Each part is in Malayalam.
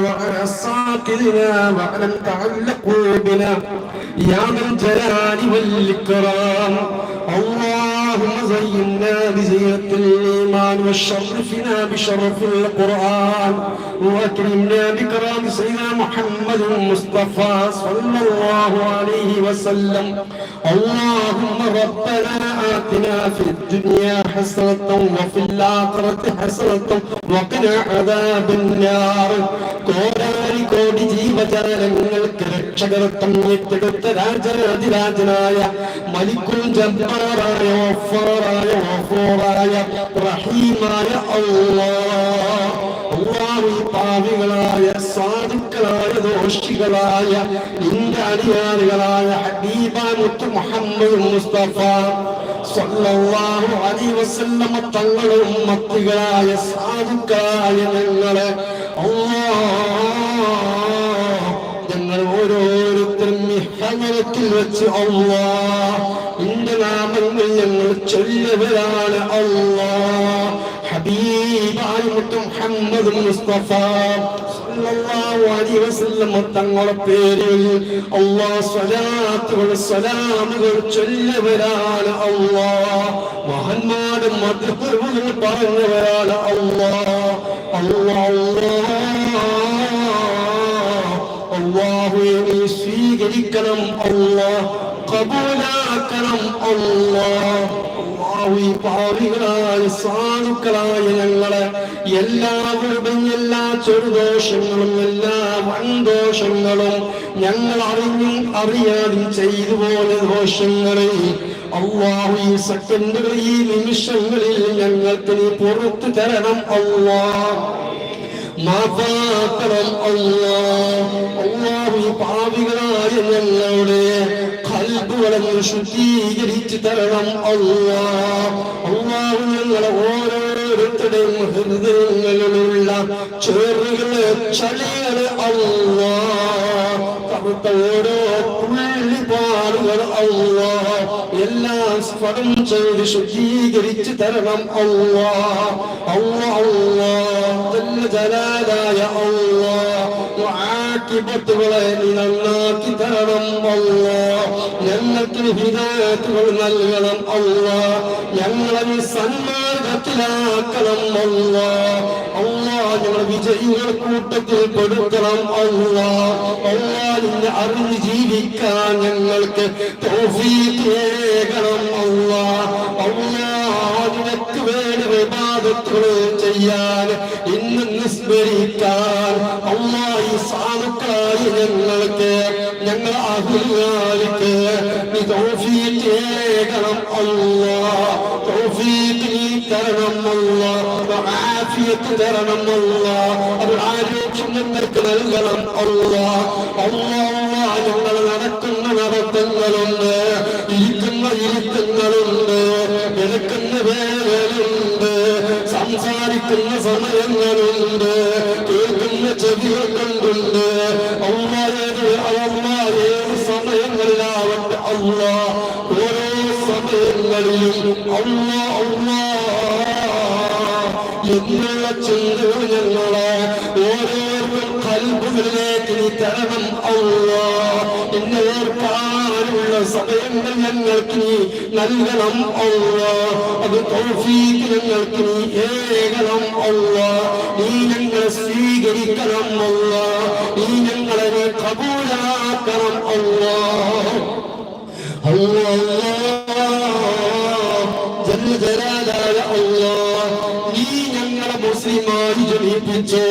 وعلى ساكننا وعلى تعلق بنا. يا ذا الجلال والإكرام. اللهم وزينا بزينة الإيمان وشرفنا بشرف القرآن وأكرمنا بكرام سيدنا محمد المصطفى صلى الله عليه وسلم. اللهم ربنا آتنا في الدنيا حسنة وفي الآخرة حسنة وقنا عذاب النار. കോടി ജീവജാലങ്ങൾക്ക് രക്ഷകർത്തം ഏറ്റെടുത്ത രാജരാതിരാജനായ മലിക്കുൽ ജബ്ബാറായ വഫൂറായ റഹീമായ സാധുക്കളായ ദോഷികളായ നിന്റെ അടിയാറുകളായ ഹബീബ മുഹമ്മദ് മുസ്തഫ സ്വല്ലാഹു അലൈഹി വസല്ലമ തങ്ങളും മത്തികളായ സാധുക്കളായ ഞങ്ങളെ അല്ലാഹ് മിഹനത്തിൽ വെച്ച് അല്ലാഹ് നിന്റെ നാമങ്ങൾ ഞങ്ങൾ ചൊല്ലവരാണ് അല്ലാഹ് ഹബീബായ മുഹമ്മദ് സല്ലല്ലാഹു അലൈഹി വസല്ലം തങ്ങളുടെ പേരിൽ അല്ലാഹ് സ്വലാത്തുകൾ സലാമുകൾ ചൊല്ലിയവരാണ് അല്ലാഹ് മഹാന്മാരും മദ്ഹബുകൾ പറഞ്ഞവരാണ് അല്ലാഹ് അല്ലാഹ് അല്ലാഹുവേ നീ സ്വീകരിക്കണം അല്ലാഹ് കബൂലാക്കണം അല്ലാഹു ഈ പാവികളായ സാധുക്കളായ ഞങ്ങളെ എല്ലാവരുടെയും എല്ലാ ചെറുദോഷങ്ങളും എല്ലാ വൻദോഷങ്ങളും ഞങ്ങൾ അറിഞ്ഞും അറിയാതും ചെയ്തു പോയ ദോഷങ്ങളെ അള്ളാഹു ഈ സെക്കൻഡുകൾ ഈ നിമിഷങ്ങളിൽ ഞങ്ങൾക്ക് നീ പുറത്തു തരണം അള്ളാ. മാതാക്കണം അള്ളാ. അള്ളാഹു ഈ പാവികളായ ഞങ്ങളുടെ കൽബുകളെ ശുദ്ധീകരിച്ചു തരണം അള്ളാഹ് അള്ളാഹു ഞങ്ങളെ ഓരോരുത്തരുടെയും ഹൃദയങ്ങളിലുള്ള ചേറുകൾ ചളികൾ അള്ളാ. ഓരോ പുള്ളിപ്പാടുകൾ അള്ളാ. എല്ലാം സ്ഫടം ചെയ്ത് ശുദ്ധീകരിച്ചു തരണം അള്ളാ. അള്ളാഹ് അള്ളാ. ജല്ല ജലാലായ അള്ളാഹ് ആക്കിബത്തുകളെ നീ നന്നാക്കി തരണം അള്ളാഹ് ഞങ്ങൾക്ക് ഹിദായത്തുകൾ നൽകണം അള്ളാഹ് ഞങ്ങളെ സന്മാർഗത്തിലാക്കണം അള്ളാഹ് അള്ളാഹ് ഞങ്ങളെ വിജയികൾ കൂട്ടത്തിൽ കൊടുക്കണം അള്ളാഹ് അള്ളാഹ് നിന്നെ അറിഞ്ഞ് ജീവിക്കാൻ ഞങ്ങൾക്ക് തോഫീക്കേകണം അള്ളാഹ് അള്ളാഹ് നിനക്ക് വേണ്ടി വിവാദത്തുകൾ ചെയ്യാൻ ഇന്ന് നിസ്മരിക്കാൻ അള്ളാഹ് ഈ സാധുക്കളായി ഞങ്ങൾക്ക് ഞങ്ങൾ അഭിമാനിക്ക് നീ തൗഫീഖേകണം അള്ളാഹ് തൗഫീഖ് നീ തരണം അള്ളാഹ് ആഫിയത്ത് തരണം അള്ളാഹ് അത് ആരോഗ്യം ഞങ്ങൾക്ക് നൽകണം അള്ളാഹ് അള്ളാഹ് ഞങ്ങൾ നടക്കുന്ന നടത്തങ്ങളുണ്ട്. ഇരിക്കുന്ന ഇരുത്തങ്ങളുണ്ട്. എടുക്കുന്ന വേലകളുണ്ട്. സംസാരിക്കുന്ന സമയങ്ങളുണ്ട് കേൾക്കുന്ന ചെവികൾ കണ്ടുണ്ട്. അള്ളാഹ് ഏത് സമയങ്ങളിലാവട്ടെ അമ്മ ഓരോ സമയങ്ങളിലും അമ്മ അമ്മ എന്നുള്ള ചിന്തകൾ ഞങ്ങളെ ഓരോരുത്തരും കൽപ്പുകളിലെ തരണം അള്ളാ. എന്നെ ഓർക്കാനുള്ള സമയങ്ങൾ ഞങ്ങൾക്ക് നീ നൽകണം അള്ളാ. അത് തൗഫീഖ് ഞങ്ങൾക്ക് നീ ഏകണം അള്ളാ. നീ ഞങ്ങളെ സ്വീകരിക്കണം അള്ളാ. നീ ഞങ്ങളെ നീ കബൂലാക്കണം അള്ളാ. ജല്ല ജലാലായ അള്ളാഹ് നീ ഞങ്ങളെ മുസ്ലിമായി ജനിപ്പിച്ചു.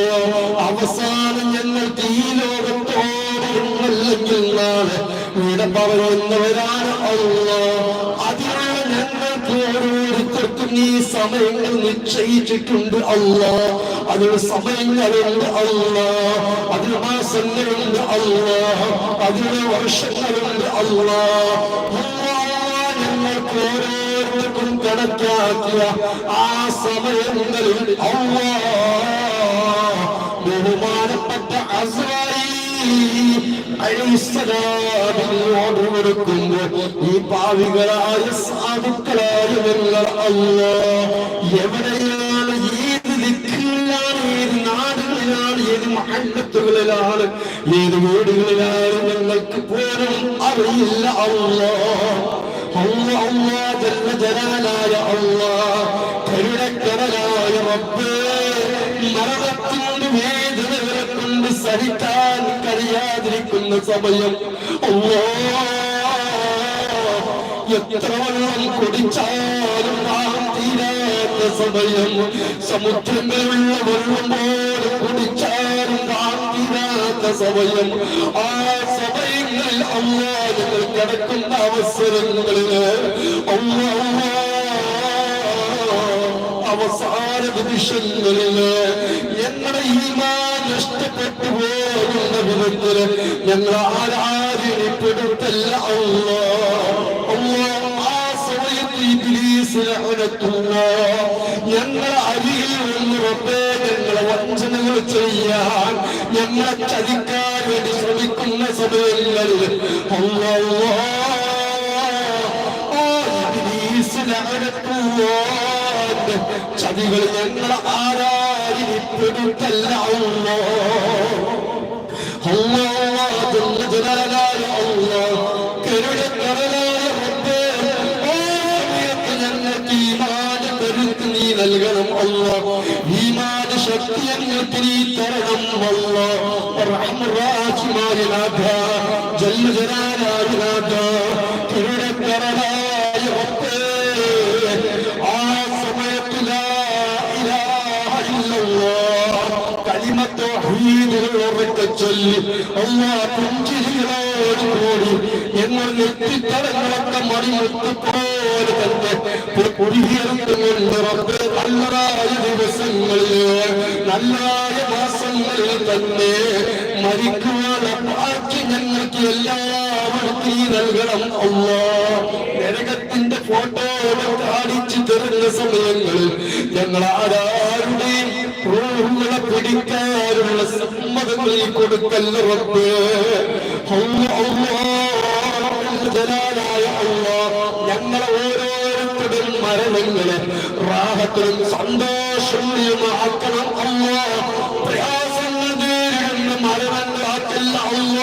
അള്ളാഹ് അതിനാണ് ഞങ്ങൾക്ക് ഓരോരുത്തർക്കും നീ സമയങ്ങൾ നിശ്ചയിച്ചിട്ടുണ്ട് അല്ല അതിന് സമയങ്ങളുണ്ട് അല്ല അതിന് മാസങ്ങളുണ്ട് അല്ല അതിന് വർഷങ്ങളുണ്ട് അല്ല ഞങ്ങൾക്ക് ഓരോരുത്തർക്കും കണക്കാക്കിയ ആ സമയങ്ങളിൽ അല്ല ബഹുമാനപ്പെട്ട അലിസ്സലാമിനോട് കൊടുക്കുമ്പോൾ ഈ പാവികളായ സാധുക്കളായ നിങ്ങൾ അള്ളാഹ് എവിടെയാണ് ഏത് ദിക്കിലാണ് ഏത് നാടുകളിലാണ് ഏത് മഹല്ലത്ത് ബന്ധുക്കളിലാണ് ഏത് വീടുകളിലാണ് ഞങ്ങൾക്ക് പോലും അറിയില്ല അള്ളാ അല്ല അള്ളാ ജല്ല ജലാലായ അള്ളാ കരുണക്കടലായ റബ്ബേ മരണത്തിന്റെ വേദനകളെ കൊണ്ട് സഹിക്കാൻ കഴിയാതിരിക്കുന്ന സമയം എത്ര വെള്ളം കുടിച്ചാലും തീരാത്ത സമയം. സമുദ്രങ്ങളിലുള്ള വെള്ളം പോലെ കുടിച്ചാലും തീരാത്ത സമയം. ആ സമയങ്ങളിൽ അമ്മ ഞങ്ങൾ കിടക്കുന്ന അവസരങ്ങളിൽ അമ്മ അവസാന നിമിഷങ്ങളിൽ ഞങ്ങളുടെ ഈമാൻ നഷ്ടപ്പെട്ടു പോകുന്ന വിധത്തിൽ ഞങ്ങൾ ആരാരിനെ പെടുത്തല്ല അള്ളാ. അള്ളാ ആ സമയത്ത് ഇബ്ലീസ് ലഅനത്തുല്ലാഹ് ഞങ്ങളെ അരികിൽ നിന്ന് റബ്ബേ ഞങ്ങളെ വഞ്ചനകൾ ചെയ്യാൻ ഞങ്ങളെ ചതിക്കാൻ വേണ്ടി ശ്രമിക്കുന്ന സമയങ്ങളിൽ അള്ളാ ആ ഇബ്ലീസ് ലഅനത്തുല്ലാഹ് ചതികൾ ഞങ്ങളെ ആരാരിനെ പെടുത്തല്ല അള്ളാ അല്ലാഹ് ജല്ല ജലാലായ അല്ലാഹ് കരുണക്കടലായ റബ്ബേ ഓ സമയത്ത് ഞങ്ങൾക്ക് ഈമാൻ കരുത്ത് നീ നൽകണം അല്ലാഹ് ഈമാൻ ശക്തി ഞങ്ങൾക്ക് നീ തരണം അല്ലാഹ് റഹ്മുറാഹിമായ നാഥ ചൊല്ലി. പുഞ്ചിരികളോട് കൂടി ഞങ്ങൾ നെറ്റിത്തടങ്ങളൊക്കെ മണിമുത്തുപോലെ തന്നെ റബ്ബ്. നല്ലതായ ദിവസങ്ങളിൽ നല്ലതായ മാസങ്ങളിൽ തന്നെ മരിക്കുവാൻ ബാക്കി ഞങ്ങൾക്ക് എല്ലാവരും നീ നൽകണം അല്ലാ. നരകത്തിന്റെ ഫോട്ടോ കാണിച്ചു തരുന്ന സമയങ്ങളിൽ ഞങ്ങൾ ആരാരുടെയും റൂഹുകളെ പിടിക്കാനുള്ള സമ്മതങ്ങളിൽ കൊടുക്കല്ല റബ്ബേ. ഞങ്ങളെ ഓരോരുത്തരും മരണങ്ങളെ റാഹത്തിലും സന്തോഷമാക്കണം അല്ല പ്രയാസങ്ങൾ നേരിടുന്ന മരണങ്ങളാക്കല്ല അല്ല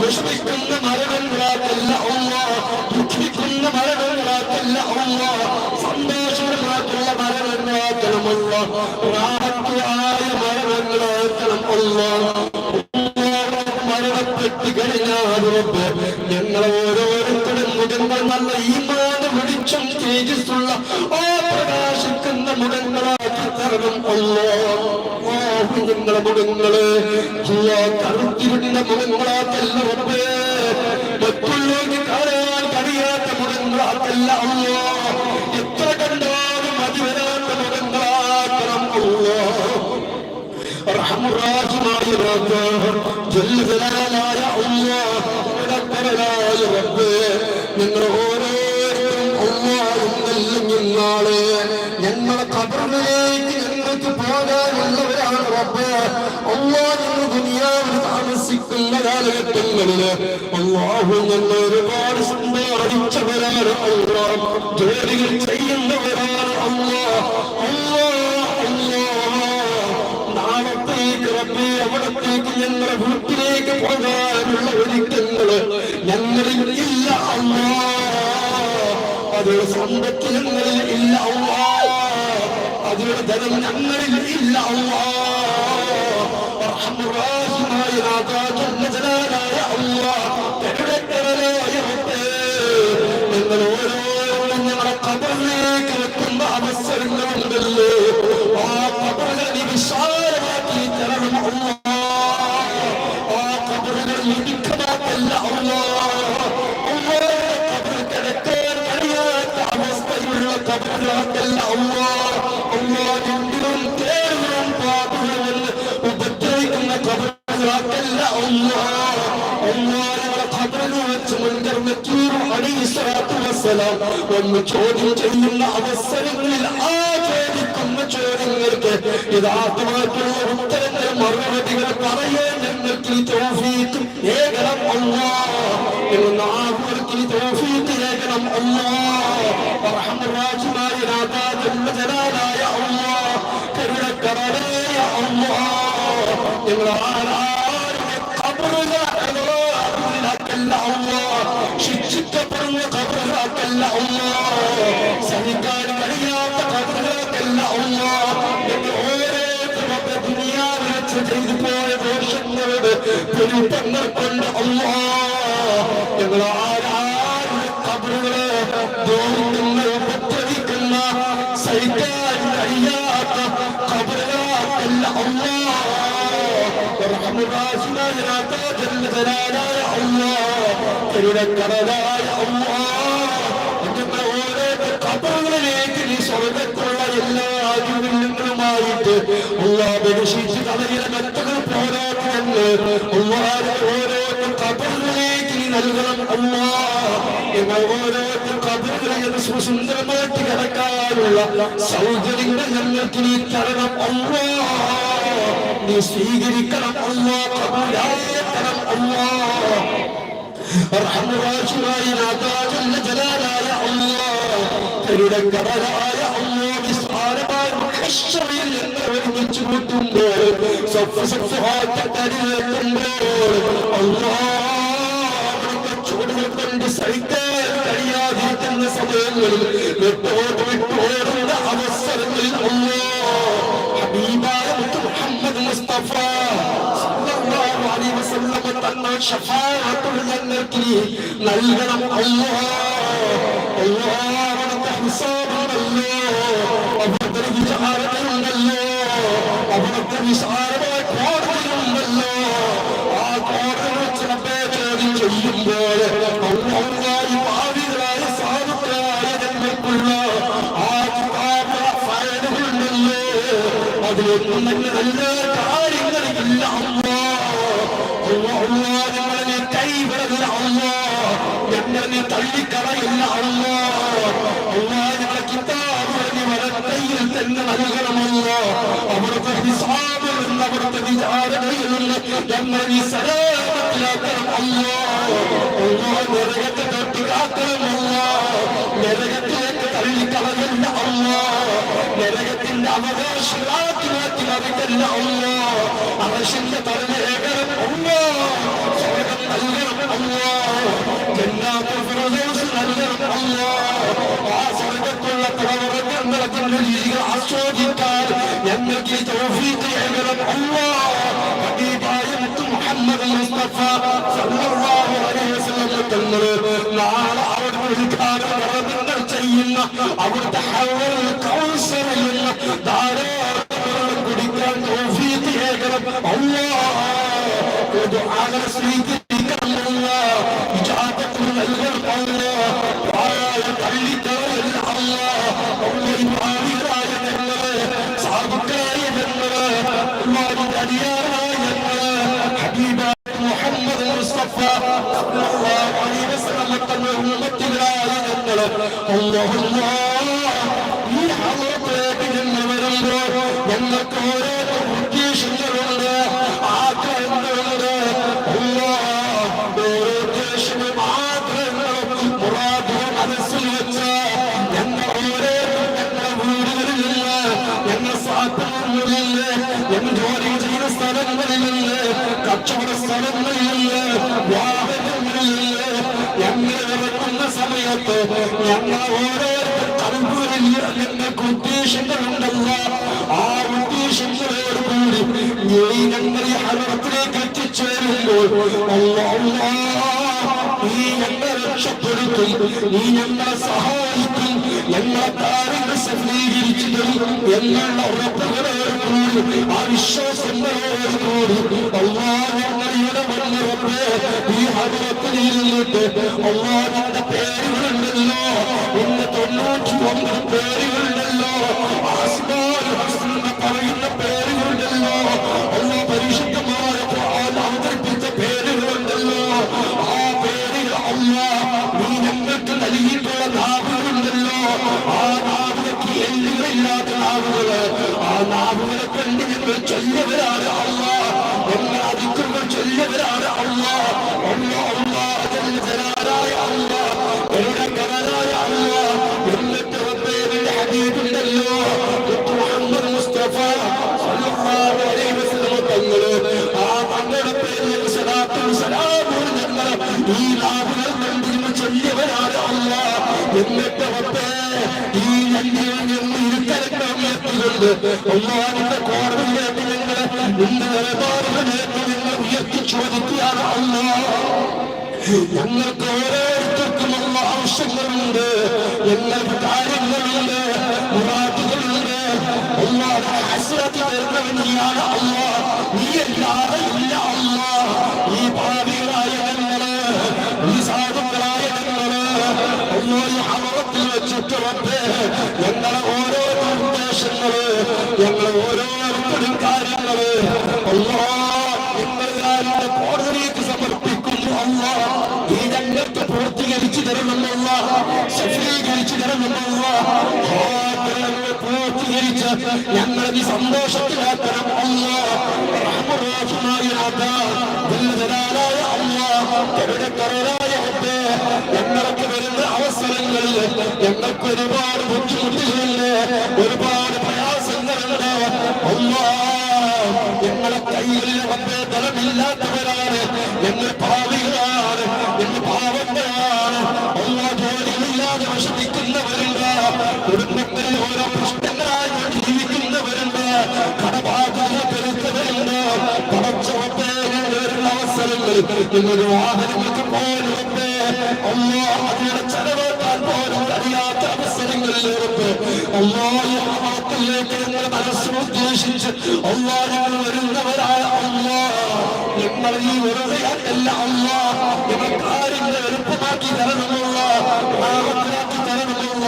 വിഷമിക്കുന്ന മരണങ്ങളാക്കല്ല അല്ല ദുഃഖിക്കുന്ന മരണങ്ങളാക്കല്ല അല്ല മരണങ്ങളാക്കണമല്ല മരണങ്ങൾ ഓർക്കണം മരണപ്പെട്ട് കഴിഞ്ഞാൽ റബ്ബേ, ഞങ്ങൾ ഓരോരുത്തരും മുഖങ്ങൾ നല്ല ഈമാന വിളിച്ചും തേജസ്സുള്ള ആ പ്രകാശിക്കുന്ന മുഖങ്ങളാക്കി തരണം അല്ലോ ഞങ്ങളെ മുഖങ്ങൾ കറുത്തിരുന്ന മുഖങ്ങളാക്കല്ല മറ്റുള്ളവർക്ക് കാണാൻ കഴിയാത്ത മുഖങ്ങളാക്കല്ല അല്ലോ നിങ്ങൾ ഓരോരുത്തരും നാളെ ഞങ്ങളെ ഖബറിലേക്ക് ഞങ്ങൾക്ക് പോകാനുള്ളവരാണ് റബ്ബ് അല്ലാഹ് ഞങ്ങൾ ദുനിയാവിൽ താമസിക്കുന്ന കാലഘട്ടങ്ങളിൽ അള്ളാഹു ഞങ്ങൾ ഒരുപാട് സമ്പാദിച്ചവരാണ് അല്ലാഹ് ജോലികൾ ചെയ്യുന്നവരാണ് അല്ലാഹ് ഞങ്ങളുടെ വീട്ടിലേക്ക് പോകാനുള്ള ഒരുക്കങ്ങൾ ഞങ്ങളിൽ ഇല്ല അല്ലാ അതിയുടെ സമ്പത്ത് ഞങ്ങളിൽ ഇല്ല അല്ലാ അതിയുടെ ധനം ഞങ്ങളിൽ ഇല്ല അല്ലാ റഹ്മുറാഹിമായ വെച്ച് മുൻകർ നക്കീർ അലൈഹി സ്വലാത്തു വസ്സലാം ഒന്ന് ചോദ്യം ചെയ്യുന്ന അവസരങ്ങളിൽ ആ ചോദിക്കുന്ന ചോദ്യങ്ങൾക്ക് യഥാർത്ഥമായിട്ടുള്ള ഉത്തരങ്ങൾ മറുപടികൾ പറയാൻ ഞങ്ങൾക്ക് ഈ തൗഫീഖ് ഏകണം അല്ലാ എന്ന് നാവുകൾക്ക് ഈ തൗഫീഖ് ഏകണം അല്ലാ റഹ്മറാജിമായ നാഥാ ജല്ല ജലാലായ അല്ലാ കരുണക്കടലായ അല്ലാ ഞങ്ങൾ ആരാ അള്ളാ ശിക്ഷിക്കപ്പെടുന്ന ഖബറുകളാക്കല്ല അള്ളാ സഹിക്കാൻ കഴിയാത്ത ഓരോരുത്തരുടെ ദുനിയാവിൽ ചെയ്തു പോയ ദോഷങ്ങളുടെ പൊരുത്തങ്ങൾ കൊണ്ട് അള്ളാ ഞങ്ങൾ ആരാരുടെ കബറുകളെ ദോഷങ്ങൾ കരുണക്കടലായ ഞങ്ങളെ ഓരോ കബറുകളിലേക്ക് നീ സ്വർഗത്തുള്ള എല്ലാ ആചുര്യങ്ങളുമായിട്ട് ഉള്ള ബനുഷിച്ച് കഥയിലെ കത്തുകൾ പോരാടുമെന്ന് ഉള്ളാരെ ഓരോ കബറുകളിലേക്ക് നീ നൽകണം അമ്മ ഞങ്ങൾ ഓരോ കബറുകളിൽ സുന്ദരമായിട്ട് കിടക്കാനുള്ള സൗകര്യങ്ങൾ ഞങ്ങൾക്ക് നീ തരണം അമ്മ നീ സ്വീകരിക്കണം അല്ലോ കബൂലാക്കണം അല്ലോ. റഹ്മുറാശിയായ നാഥാ ജല്ല ജലാലായ അല്ലാ കരുണക്കടലായ അല്ലാ വിസ്താരമായ മഹശ്ശറയിൽ ഞങ്ങൾ ഒരുമിച്ച് കൂട്ടുമ്പോൾ സഫ് സഫാറ്റ് തരികെട്ടുമ്പോൾ അല്ലോ ചൂടുകൾ കൊണ്ട് സഹിക്കാൻ കഴിയാതിരിക്കുന്ന സമയങ്ങളിൽ വിട്ടോട്ട് വിട്ടോടുന്ന അവസരങ്ങളിൽ അല്ലാ ഹബീബായ മുത്ത് മുഹമ്മദ് മുസ്തഫ സല്ലല്ലാഹു അലൈഹി വസല്ലം തങ്ങൾ ഷഫാഅത്തുൽ ജന്നത്തിൽ നൽകണം അല്ലാഹ്. അല്ലാഹ് അവിടുത്തെ ഹിസാബുണ്ടല്ലോ അവിടുത്തെ വിചാരണയുണ്ടല്ലോ അവിടുത്തെ വിശാലമായ കോടതിയുണ്ടല്ലോ ആ കോടതി വെച്ച് നമ്മെ ചോദ്യം ചെയ്യുമ്പോൾ അള്ളാഹുവായി ഭാവികളായ സാധുക്കളായ ജന്മക്കുള്ള ആ കിതാബ് ഫയലുകളുണ്ടല്ലോ. അതിലൊന്നും തന്നെ നല്ല തള്ളിക്കളയില്ല അമ്മ അമ്മ ഞങ്ങളെ കിതാബ് നീ വരത്തയിൽ തന്നെ നൽകണമല്ല. നിന്ന് അവിടുത്തെ വിചാരണയിൽ നിന്ന് ഞങ്ങളെ നീ സലാമത്തിലാക്കണം അല്ല അമ്മ നരകത്തെ തൊട്ട് കാക്കണമല്ല നരകത്തിലേക്ക് തള്ളിക്കളയല്ല അമ്മ നരകത്തിന്റെ അവകാശികളാക്കി മാറ്റി മറിക്കല്ല അമ്മ അറശിന്റെ തലവേകരം അമ്മ സ്വർഗം നൽകണം അമ്മ ജന്നാത്തുൽ ഫിർദൗസ് നൽകണം അമ്മ ആ സ്വർഗത്തുള്ള തലമുറങ്ങളുടെ രീതികൾ ആസ്വദിക്കാൻ ഞങ്ങൾക്ക് തൗഫീഖ് നൽകണം. അമ്മ ഹബീബായ മുത്ത് മുഹമ്മദ് മുസ്തഫ സല്ലല്ലാഹു അലൈഹി വസല്ലം തങ്ങൾ നാളെ അവിടുന്ന് ഉദ്ഘാടന കർമ്മങ്ങൾ ചെയ്യുന്ന അവിടുത്തെ ഹൗൽ കൗസറിൽ നിന്ന് ധാരാളം കുടിക്കാൻ തൗഫീഖ് ഏകണം അല്ലാഹ് ദുആകൾ ഞങ്ങൾ ഓരോരുത്തർ കൽപ്പുകളിൽ ഞങ്ങൾക്ക് ഉദ്ദേശങ്ങളുണ്ടല്ല ആ ഉദ്ദേശങ്ങളോട് കൂടി നീ ഞങ്ങൾ ഈ ഹലത്തിലേക്ക് എത്തിച്ചേരുമ്പോൾ നീ ഞങ്ങളെ രക്ഷപ്പെടുത്തും നീ ഞങ്ങളെ സഹായിക്കും ഞങ്ങളെ കാര്യങ്ങൾ സഫലീകരിച്ചു തരും എന്നുള്ള ഉറപ്പുകളോട് കൂടി ആ വിശ്വാസങ്ങളോട് കൂടി അള്ളാ ഇവിടെ വന്നവർക്ക് ഈ ഹലത്തിൽ ഇരുന്നിട്ട് അള്ളാ ഞങ്ങളുടെ പേരുകളുണ്ടല്ലോ ഇന്ന് തൊണ്ണൂറ്റി ഒമ്പത് ഈ നാവുകൾ കണ്ടിരുന്ന് ചൊല്ലിയവരാണ് അല്ല. എന്നിട്ട് റബ്ബേ ഈ രണ്ടിൽ നിന്ന് ഇരുത്തരക്കം ഉയർത്തിക്കൊണ്ട് അള്ളാഹിന്റെ കോടതിയിലേക്ക് നിങ്ങളെ നിന്റെ നിലപാടുകളിലേക്ക് നിങ്ങൾ ഉയർത്തി ചോദിക്കുകയാണ് അള്ളാഹ് ഞങ്ങൾക്ക് ഓരോരുത്തർക്കും ഉള്ള ആവശ്യങ്ങളുണ്ട്. എന്നൊരു കാര്യങ്ങളുണ്ട് ഞങ്ങളെ ഓരോ നിർദ്ദേശങ്ങൾ ഞങ്ങളെ ഓരോരുത്തരും കാര്യങ്ങൾ. അള്ളാഹ് ഞങ്ങൾ കോടതിയിലേക്ക് സമർപ്പിക്കുന്നു അള്ളാഹ് ഈ രംഗത്ത് പൂർത്തീകരിച്ചു തരണമെന്നല്ല സഫീകരിച്ചു തരണമെന്നല്ല പൂർത്തീകരിച്ച് ഞങ്ങളെ നീ സന്തോഷത്തിലാക്കണം റഹ്മറാഹിമായ നാഥ, ദുൽജലാലായ അള്ളാഹ്, കരുണക്കരനായ റബ്ബേ, ഞങ്ങൾക്ക് വരുന്ന അവസരങ്ങളിൽ ഞങ്ങൾക്ക് ഒരുപാട് ബുദ്ധിമുട്ടുകളുണ്ട് ഒരുപാട് പ്രയാസങ്ങളുണ്ട്. ഞങ്ങളെ കയ്യിൽ റബ്ബേ ധനമില്ലാത്തവരാണ് ഞങ്ങൾ പാവികളാണ് ഞങ്ങൾ പാവങ്ങളാണ്. എല്ലാ ജോലികളില്ലാതെ വിഷമിക്കുന്നവരുണ്ട്. കുടുംബത്തിൽ ഓരോ പ്രശ്നങ്ങളായി ജീവിക്കുന്നവരുണ്ട്. കടബാധ്യത പെരുത്തവരുണ്ട് പടച്ചോട്ടെ വരുന്ന അവസരങ്ങളിൽ നിങ്ങളുടെ വാഹനങ്ങൾക്ക് പോലുണ്ട് അള്ളാ അതിയുടെ ചെലവാക്കാൻ പോലും അറിയാത്ത അവസരങ്ങളിലേക്ക് അള്ളാഹിലേക്ക് ഞങ്ങൾ മനസ്സുദ്ദേശിച്ച് അള്ളാ ഞങ്ങൾ വരുന്നവരായ അള്ളാ ഞങ്ങൾ ഈ വെറുതെയല്ല അള്ളാ ഞങ്ങൾ കാര്യങ്ങൾ എളുപ്പമാക്കി തരണമല്ല. പാപത്തിലാക്കി തരണമല്ല.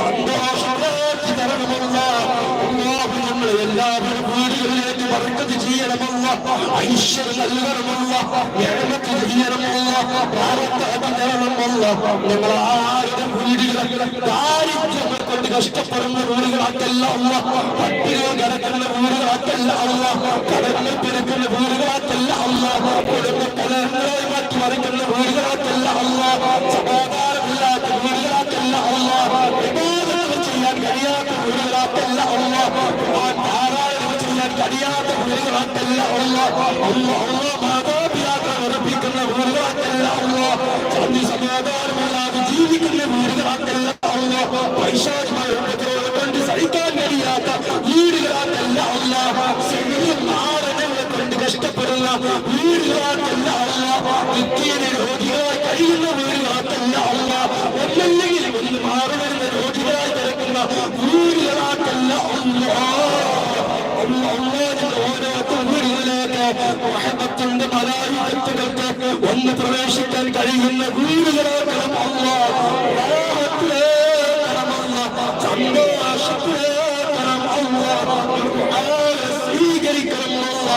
സന്തോഷമാക്കി തരണമല്ല. അള്ളാഹു എല്ലാവരും വർക്കത്ത് ചെയ്യണമല്ല ഐശ്വര്യം നൽകണമല്ല എഴുമത്ത് ചെയ്യണമല്ല പ്രാരത്താക്കി തരണമല്ല ഞങ്ങൾ ആരുടെ വീടുകൾ ദാരിദ്ര്യങ്ങൾ കൊണ്ട് കഷ്ടപ്പെടുന്ന വീടുകളാക്കല്ല അല്ല പട്ടികൾ കിടക്കുന്ന വീടുകളാക്കല്ല അല്ല കടങ്ങൾ പിറക്കുന്ന വീടുകളാക്കല്ല അല്ല കുടുംബ കലങ്ങളായി മാറ്റി മറിക്കുന്ന വീടുകളാക്കല്ല അല്ല സമാധാനമില്ലാത്ത വീടുകളാക്കല്ല അല്ല ചെയ്യാൻ കഴിയാത്ത വീടുകളാക്കല്ല അല്ല കഴിയാത്ത അല്ല മാതാപിതാക്കളെ ഉറപ്പിക്കുന്ന അല്ല സന്ധി സമാധാനമില്ലാതെ ജീവിക്കുന്ന പൈശാചിമായ ഉപദ്രവം കൊണ്ട് സഹിക്കാൻ കഴിയാത്ത വീടുകളാക്കല്ല അല്ല ശരീരം മാറണങ്ങളെ കൊണ്ട് കഷ്ടപ്പെടുന്ന വീടുകളാക്കല്ല അല്ല നിത്യേന രോഗികളായി കഴിയുന്ന വീടുകളാക്കല്ല അല്ല ഒന്നല്ലെങ്കിൽ ഒന്ന് മാറി വരുന്ന രോഗികളായി കിടക്കുന്ന വീടുകളാക്കല്ല മഹബത്തിന്റെ മലായികത്തുകൾക്ക് ഒന്ന് പ്രവേശിക്കാൻ കഴിയുന്ന വീടുകളാക്കണം അല്ല സന്തോഷത്തിലേക്കണം അല്ല സ്വീകരിക്കണം അല്ല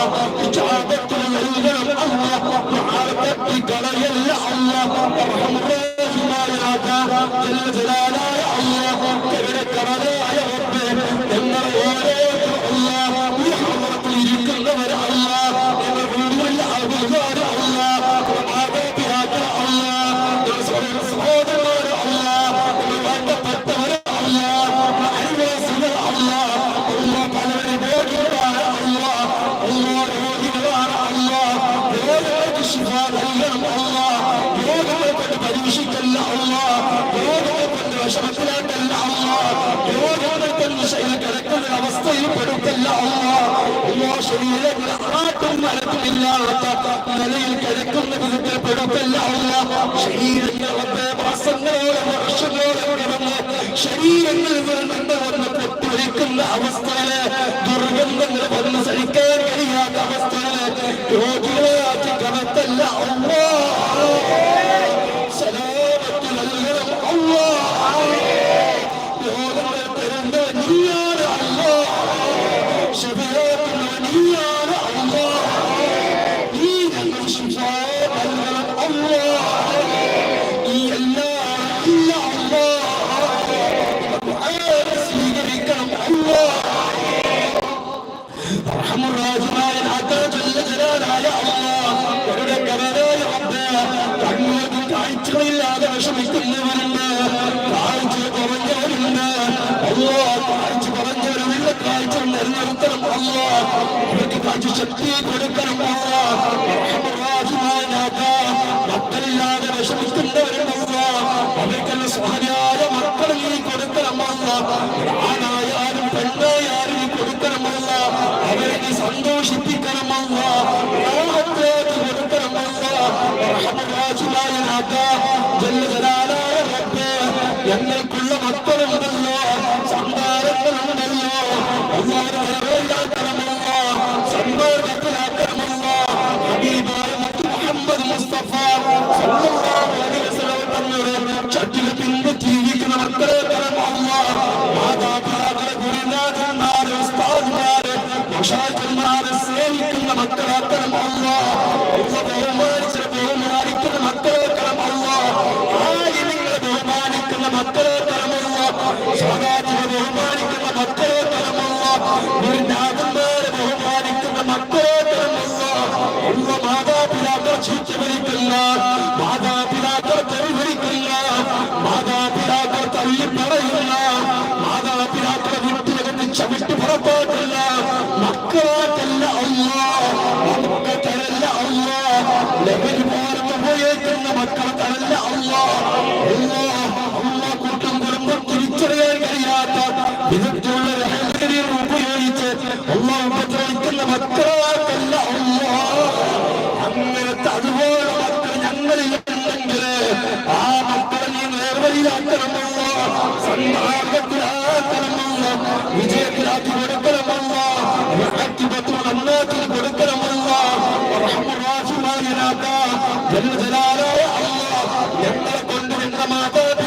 ജാപത്തിൽ നൽകണം അല്ല ആർത്തി കളയല്ല അല്ല ജലാലായ അല്ല കരുണക്കടലായ റബ്ബേ ഞങ്ങളെ ഓരോരുത്തരും അല്ല മരത്തുമില്ലാത്ത നിലയിൽ കഴിക്കുന്ന വിധത്തിൽ പെടുത്തല്ല അല്ല ശരീരങ്ങളെ മാസങ്ങളോടെ വർഷങ്ങളോടെ വന്ന് ശരീരങ്ങളിൽ നിന്ന് വന്ന് പൊട്ടൊഴിക്കുന്ന അവസ്ഥയിൽ ദുർഗന്ധങ്ങൾ കാഴ്ചകളില്ലാതെ വിഷമിക്കുന്നവരുണ്ട് കാഴ്ച കുറഞ്ഞവരുണ്ട് അല്ലോ കാഴ്ച കുറഞ്ഞവരുള്ള കാഴ്ച നിലനിർത്തണം. അല്ലോ അവർക്ക് കാഴ്ച ശക്തി കൊടുക്കണം. അല്ലോ മക്കളില്ലാതെ വിഷമിക്കുന്നവരുണ്ടല്ലോ അവർക്കുള്ള സഹായ മക്കളിൽ കൊടുക്കണം ആണായാലും പെണ്ണായാലും കൊടുക്കണമല്ല അവരെ സന്തോഷിപ്പിക്കണമല്ല ഞങ്ങൾക്കുള്ള മക്കളുണ്ടല്ലോ സന്താനങ്ങളുണ്ടല്ലോ സന്തോഷത്തിലാക്കണമല്ലോ മുഹമ്മദ് മുസ്തഫ ചട്ടിൽ പിന്നെ ജീവിക്കുന്ന മക്കളെ പരമാ മാതാപിതാക്കളെ ഗുരുനാഥന്മാരെ ഉസ്താദ്മാരെ ഭക്ഷണന്മാരെ സേവിക്കുന്ന മക്കളാക്കണമല്ലോ നീണ്ടാകുന്നവരെ ബഹുമാനിക്കുന്ന മക്കളോട് ഉള്ള മാതാപിതാക്കൾ ചീറ്റുപിടിക്കില്ല മാതാപിതാക്കൾ തെരുവിളിക്കില്ല മാതാപിതാക്കൾ തള്ളി പറയില്ല മാതാപിതാക്കളെ വിട്ടുകത്തിച്ച വിട്ടു പുറത്തോട്ടില്ല മക്കളെ ವಿಜಯ ಕಿರಾತಿ